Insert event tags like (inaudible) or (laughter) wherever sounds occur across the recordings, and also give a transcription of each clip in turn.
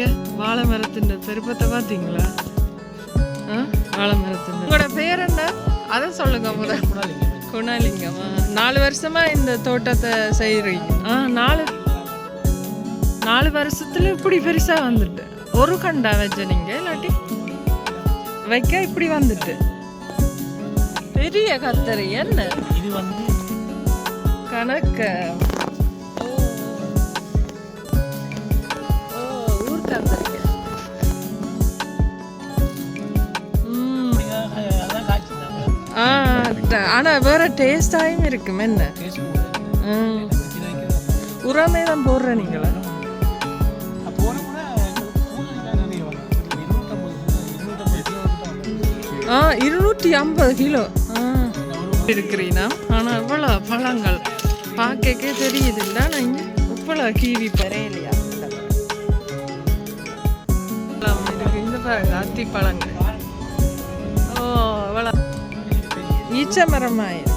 நீங்க வாழை மரத்தின் பெருப்பத்தை பார்த்தீங்களா வாழை மரத்தின் உங்களோட பேர் என்ன? அதை சொல்லுங்க முதல் குணாலிங்கம்மா. நாலு வருஷமா இந்த தோட்டத்தை செய்கிறீங்க ஆ நாலு நாலு வருஷத்துல இப்படி பெருசா வந்துட்டு. ஒரு கண்டா வச்ச நீங்க இல்லாட்டி வைக்க இப்படி வந்துட்டு. பெரிய கத்தரி என்ன? இது வந்து கணக்க. ஓ, ஊர் ஆனா வேற டேஸ்டாயும் இருக்கும் என்ன உரமே தான் போடுற நீங்களா? ஆ இருநூற்றி ஐம்பது கிலோ. இருக்கிறீனா? ஆனா இவ்வளோ பழங்கள். பார்க்கக்கே தெரியுது. இல்லை நான் இவ்வளோ கீவி பெறையிலையா இருக்கு இந்த பாருங்க அத்தி பழங்கள் ஓ இவ்வளோ ஈச்ச மரமாயிரு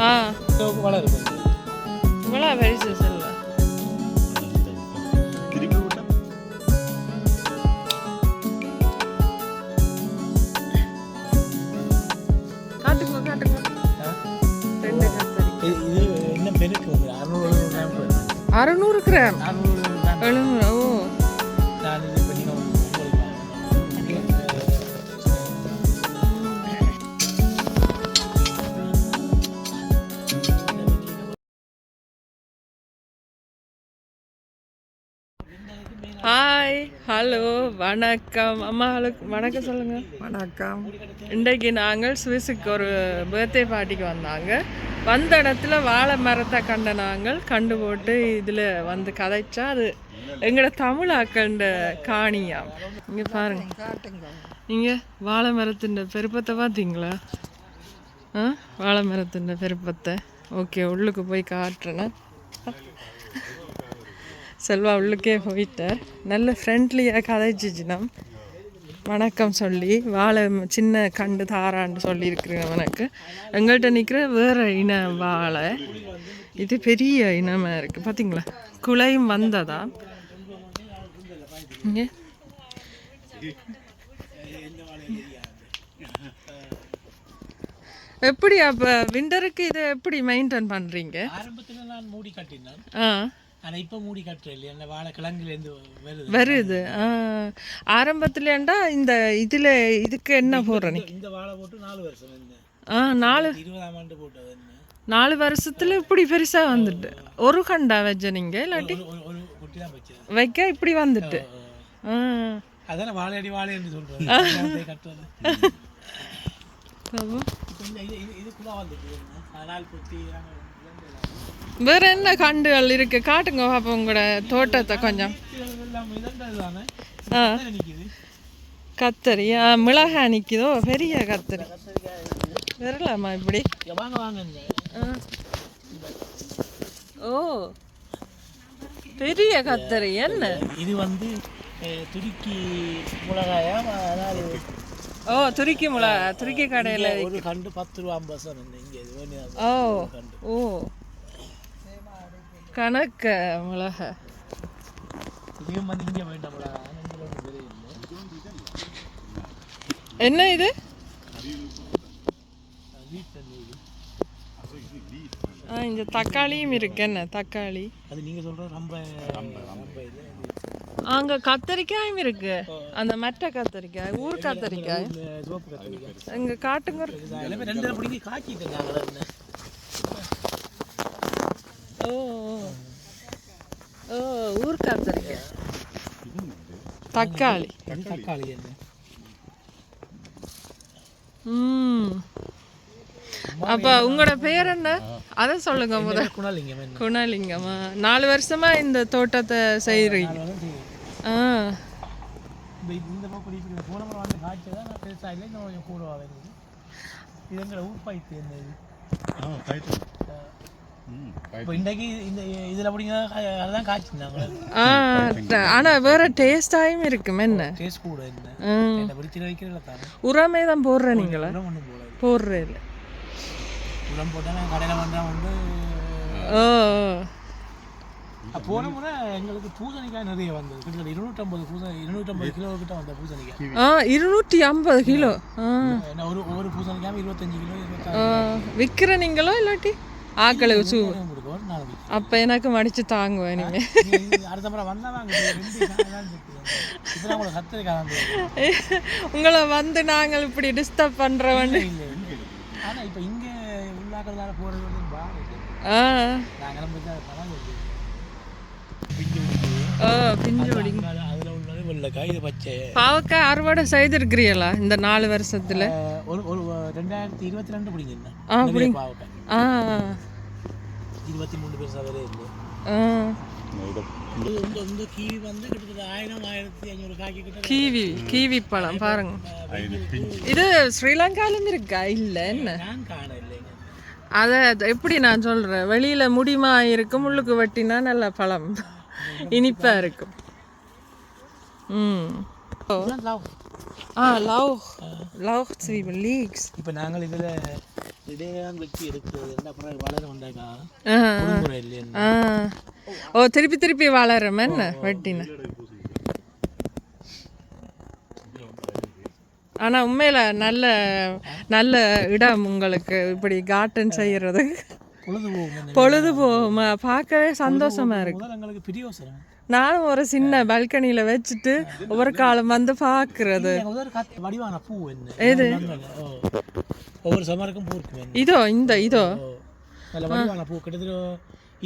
ஆ. இவ்வளோ பெருசு செல்ல காட்டுங்க காட்டுங்க ரெண்டு கத்தரி இது இது என்ன பெருக்கு வந்து? அறுநூறு கிராம். அறுநூறு கிராம். அறுநூறு கிராம். எழுநூறு. ஹாய் ஹலோ வணக்கம். அம்மா ஹலோ வணக்கம் சொல்லுங்க. வணக்கம். இன்றைக்கு நாங்கள் சுவிஸுக்கு ஒரு பர்த்டே பார்ட்டிக்கு வந்தாங்க. வந்த இடத்துல வாழை மரத்தை கண்ட நாங்கள் கண்டு போட்டு இதில் வந்து கதைச்சா அது எங்களோட தமிழாக்கண்ட காணியாம் இங்கே பாருங்க. நீங்கள் வாழை மரத்தின் பெருப்பத்தை பார்த்தீங்களா? ஆ? வாழை மரத்தின் பெருப்பத்தை. ஓகே உள்ளுக்கு போய் காட்டுறேன். செல்வா உள்ளுக்கே போயிட்டார். நல்ல ஃப்ரெண்ட்லியாக கதைச்சிச்சுனா வணக்கம் சொல்லி வாழை சின்ன கண்டு தாரான்னு சொல்லியிருக்கிறேன் எனக்கு எங்கள்கிட்ட நிற்கிற வேறு இன வாழை. இது பெரிய இனமாக இருக்குது பார்த்தீங்களா குலையும் வந்ததா? இங்கே. எப்படி அப்போ விண்டருக்கு இதை எப்படி மெயின்டைன் பண்ணுறீங்க ஆரம்பத்தில் நான் மூடி கட்டினேன். ஆ. ஆனால் இப்போ மூடி கட்டுறேன் இல்லையா? அந்த வாழை கிழங்குலேருந்து வருது. வருது ஆரம்பத்துலேண்டா இந்த இதில் இதுக்கு என்ன போடுற நீ? இந்த வாழை போட்டு நாலு வருஷம் என்ன? ஆ நாலு இருபதாம் ஆண்டு போட்டது என்ன? நாலு வருஷத்துல இப்படி பெருசாக வந்துட்டு. ஒரு கண்டா வச்ச நீங்கள் இல்லாட்டி வைக்க இப்படி வந்துட்டு. அதானே வாழையடி வாழை என்று சொல்கிறது வேற என்ன கண்டுகள் இருக்கு? காட்டுங்க பாப்போம் உங்களோட தோட்டத்தை கொஞ்சம். கத்தரி. ஆ மிளகாய் நிற்கிதோ பெரிய கத்தரி. வரலாமா இப்படி. ஓ. பெரிய கத்தரி என்ன? இது வந்து துருக்கி மிளகாயா அதாவது ஓ துருக்கி மிளகா. துருக்கி கடையில் ஒரு கண்டு பத்து ரூபா ஐம்பது ஓ. ஓ கணக்க மிளகா இதையும் வந்து இங்கே வேண்டாம் மிளகா இங்கே ஒன்றும் பெரிய இல்லை என்ன இது? ஆ இந்த தக்காளியும் இருக்கு. என்ன தக்காளி? அது நீங்கள் சொல்கிற ரொம்ப அங்க கத்தரிக்காயும் இருக்கு. அந்த மட்டை கத்தரிக்காய் ஊர் கத்தரிக்காய். இங்க காட்டுங்க. இதுதான். எல்லாமே ரெண்டு நேரம் பிடிங்கி காய்ச்சிட்டு நாங்கள் என்ன ஓ ஓ. ஓ ஊர் கத்தரிக்காய் தக்காளி தக்காளி என்ன ம் அப்ப உங்களோட பேர் என்ன அதை சொல்லுங்க முத குணாலிங்கம் என்ன குணலிங்கம்மா நாலு வருஷமா இந்த தோட்டத்தை வந்து ஆ இந்த போன முறை வந்து காய்ச்சி தான் நான் பெருசாக இல்லை இன்னும் கொஞ்சம் கூடவா வருது எங்களை இது இப்போ இன்றைக்கு இந்த இதில் அப்படிங்க அதான் காய்ச்சிருந்தாங்க ஆ ட- ஆனா வேற டேஸ்டாயும் இருக்கும் என்ன? டேஸ்ட் கூட உரமே தான் போடுற நீங்களா? போடுற இல்லை. உரம் போட்டால் நான் கடையில் வந்தால் வந்து. போன முறை எங்களுக்கு பூசணிக்காய் நிறைய வந்தது. கிட்டத்தட்ட இருநூற்றம்பது பூசணி இருநூற்றம்பது கிலோ கிட்ட வந்த பூசணிக்காய். ஆ இருநூற்றி ஐம்பது கிலோ. ஒரு ஒவ்வொரு பூசணிக்காயும் இருபத்தஞ்சு கிலோ. விக்கிற நீங்களோ இல்லாட்டி? ஆக்களை சூ கிலோ கொடுக்க ஒரு நாளைக்கு அப்போ எனக்கு மடிச்சு தாங்குவேன் இனிமே. நீங்க இங்க அடுத்த முறை வந்தா வாங்க ரெண்டு தான் இப்போ உங்களை வந்து நாங்கள் இப்படி டிஸ்டர்ப் பண்ணுறவன் ஆ. நாங்கள் பாவக்காய் அறுவடை செய்திருக்கிறீங்களா இந்த நாலு வருஷத்துல? ஒரு ஒரு ரெண்டாயிரத்தி இருபத்தி ரெண்டு பிடிங்கிருந்தேன். ஆ, இருபத்தி மூணு பேர் சவரே இல்லை. ஆ. இது இந்த இந்த கீவி வந்து கிட்டத்தட்ட ஆயிரம் ஆயிரத்தி ஐநூறு காய்க்கு கிட்ட கீவி கீவி பழம் பாருங்க. இது ஸ்ரீலங்காலேருந்து இருக்கா? இல்லை என்ன? நான் காண இல்லைங்க அதை எப்படி நான் சொல்கிறேன் வெளியில் முடிமா இருக்கும் உள்ளுக்கு வெட்டினா நல்ல பழம். இனிப்பாக இருக்கும். ம். ஆ லவ் லவ் ஸ்வீட் லீக்ஸ் இப்போ நாங்கள் இதில் இடையிலாம் வெட்டி எடுக்கிறது. என்ன அப்புறம் வளர வந்தாக்கா ஆ. முறை இல்லைன்னு ஆ. ஓ திருப்பி திருப்பி வளரும் என்ன வெட்டின ஆனா உண்மையில நல்ல நல்ல இடம் உங்களுக்கு இப்படி கார்டன் செய்யறது பொழுது போகும் பார்க்கவே சந்தோஷமா இருக்கு. நானும் ஒரு சின்ன பால்கனியில வச்சுட்டு ஒவ்வொரு காலம் வந்து பார்க்கறது. எங்கள் முதல் காத்து வடிவான பூ என்ன? ஓ ஒவ்வொரு சமருக்கும் இதோ இந்த இதோ.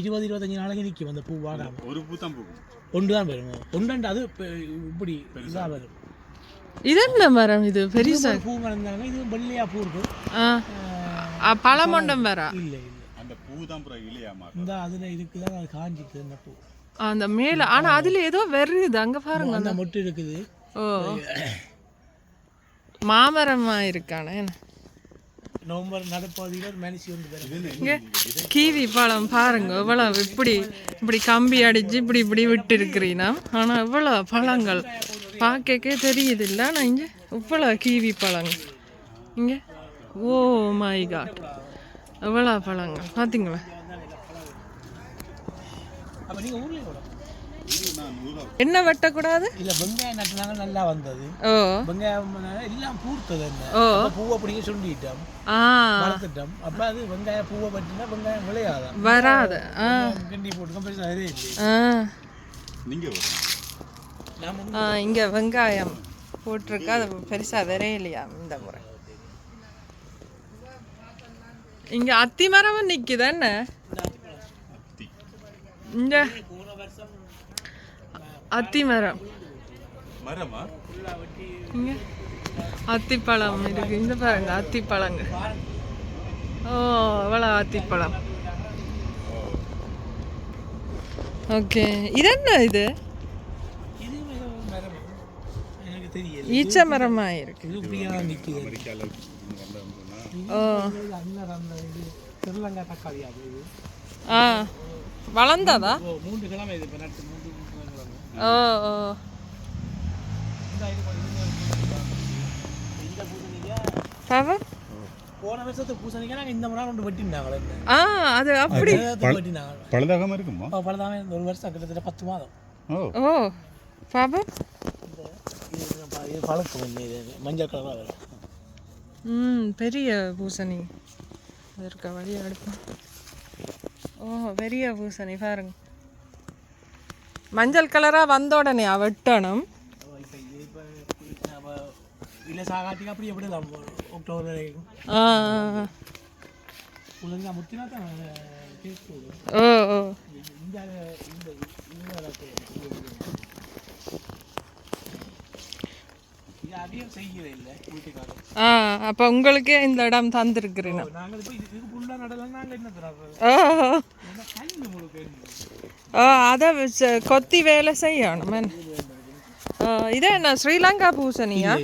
இருபது இருபத்தஞ்சு நாளைக்கு நிற்கும் அந்த பூ வாடாம. ஒரு பூ தான் பூக்கும். ஒன்று தான் வரும் ஒன்றுண்டு அது இப்ப இப்படி இதாக வரும். இது என்ன மரம் இது? பெருசா? பூ மறந்தாங்க இது வெள்ளையா பூ இருக்கும். ஆ. ஆ, பழமொண்டம் வரா இல்லை இல்லை. அந்த பூ தான் அப்புறம் இலையாமா இந்த அதில் இதுக்கு தான் அது காஞ்சிட்டு இந்த பூ. அந்த மேல ஆனா அதுல ஏதோ வருது அங்க பாருங்க அந்த மொட்டு இருக்குது. ஓ. (coughs) மாமரமா இருக்கானே நவம்பர் நடுப்பகுதியில் ஒரு மனுஷி வந்து கீவி பழம் பாருங்க இவ்வளவு இப்படி இப்படி கம்பி அடிச்சு இப்படி இப்படி விட்டு இருக்கிறீனா ஆனா இவ்வளவு பழங்கள். பார்க்கக்கே தெரியுது இல்ல ஆனா இங்க இவ்வளவு கீவி பழங்கள். இங்க? ஓ மை காட் எவ்வளவு பழங்கள். கூட என்ன வெட்டக்கூடாது? இல்லை வெங்காயம் நட்டுனாங்க நல்லா வந்தது. ஓ. வெங்காயம் எல்லாம் பூர்த்தது என்ன? ஓ. பூவை பிடிங்க சொல்லிட்டோம். ஆ. வளர்த்துட்டோம். அப்போ அது வெங்காயம் பூவை பற்றினா வெங்காயம் விளையாதான் வராது. ஆ. கிண்டி போட்டுக்கோம் பெருசாக அதே இல்லை இங்க வெங்காயம் போட்டிருக்கு. அது பெருசா விரையிலையா இந்த முறை? இங்க அத்தி மரம் நிக்குது என்ன? இங்க அத்தி மரம். இங்க அத்திப்பழம் இருக்கு. இந்த பாருங்க அத்திப்பழங்க ஓ எவ்வளோ அத்திப்பழம் ஓகே. இது என்ன இது? ஈச்ச மரமா இருக்கு. திருலங்கா தக்காளி அது இது ஆ. வளர்ந்ததா? ஓ மூன்று கிழமை இது இப்போ நட்டு மூன்று ஓ ஓ. போன வருஷத்து பூசணிக்காய் நாங்கள் இந்த முறை கொண்டு வெட்டினாங்களே ஆ அது அப்படி. வெட்டினாங்க. பழுதாகாம இருக்குமா? பலதாமே ஒரு வருஷம் கிட்டத்தட்ட பத்து மாதம். ஓ. இது பழக்கம் மஞ்சள் கலராக வரும். ம் பெரிய பூசணி. இருக்க வழியாக எடுப்போம். ஓ பெரிய பூசணி பாருங்க. மஞ்சள் கலராக வந்த உடனே வெட்டணும். இப்போ இது ஆ அப்போ உங்களுக்கே இந்த இடம் தந்துருக்குறேன். ஓ. அதை வச்சு கொத்தி வேலை செய்யணும். இது என்ன ஸ்ரீலங்கா பூசணியா?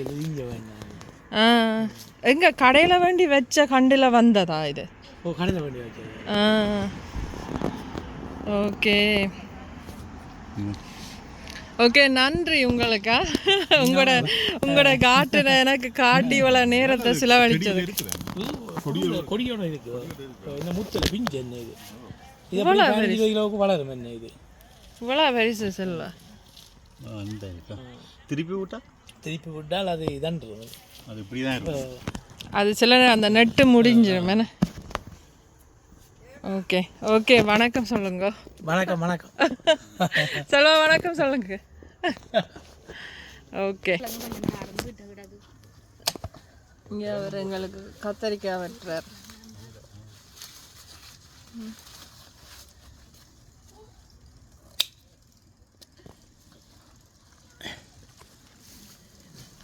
எங்க கடையில் வேண்டி வச்ச கண்டில் வந்ததா இது? ஓ கடையில் வேண்டி வச்சது ஆ ஓகே. ஓகே நன்றி உங்களுக்கா (laughs) உங்களோட உங்களோட காட்டுன எனக்கு காட்டி இவ்வளோ நேரத்தை செலவழிச்சது. கொடியோட கொடியோட இருக்கு. இந்த முத்தில் பிஞ்சு என்ன இது? இது எப்படி பதினஞ்சு கிலோவுக்கு வளரும் என்ன இது? இவ்வளோ பெருசு செல்வா. இந்த இருக்கா? திருப்பி விட்டா? திருப்பி விட்டால் அது இதன்றது அது இப்படி தான் இருக்கும். அது சில அந்த நெட்டு முடிஞ்சிடும் என்ன? ஓகே ஓகே வணக்கம் சொல்லுங்க. வணக்கம் வணக்கம். (laughs) செல்வா வணக்கம் சொல்லுங்க. (laughs) ஓகே. இங்கே அவர் எங்களுக்கு கத்தரிக்காய் வெட்டுறார்.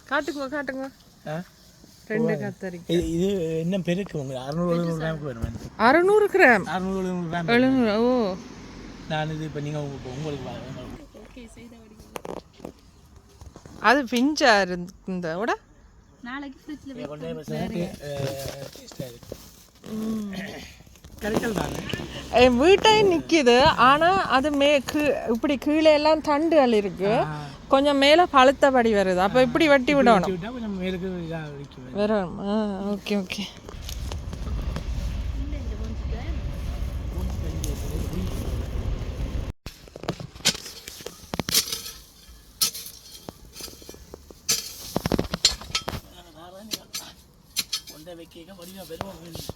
காட்டுங்க காட்டுங்க? ரெண்டு கத்தரிக்காய் இது இது என்ன பெருக்கு உங்களுக்கு அறுநூறு எழுநூறு கிராமுக்கு வேணும் அறுநூறு கிராம்? அறுநூறு எழுநூறு கிராம். எழுநூறு ஓ. நான் இது இப்போ நீங்கள் உங்களுக்கு உங்களுக்கு வா- உங்களுக்கு அது பிஞ்சா இருந்த விட? என் வீட்டை நிற்கிது ஆனால் அது மே கீ இப்படி கீழே எல்லாம் தண்டுகள் இருக்கு கொஞ்சம் மேலே பழுத்தபடி வருது. அப்போ இப்படி வெட்டி விடணும். விட்டா கொஞ்சம் மேலுக்கு இதாக வைக்கும் வரும் ஆ ஓகே ஓகே கொண்டை வைக்க வடிவம் பெருமாள்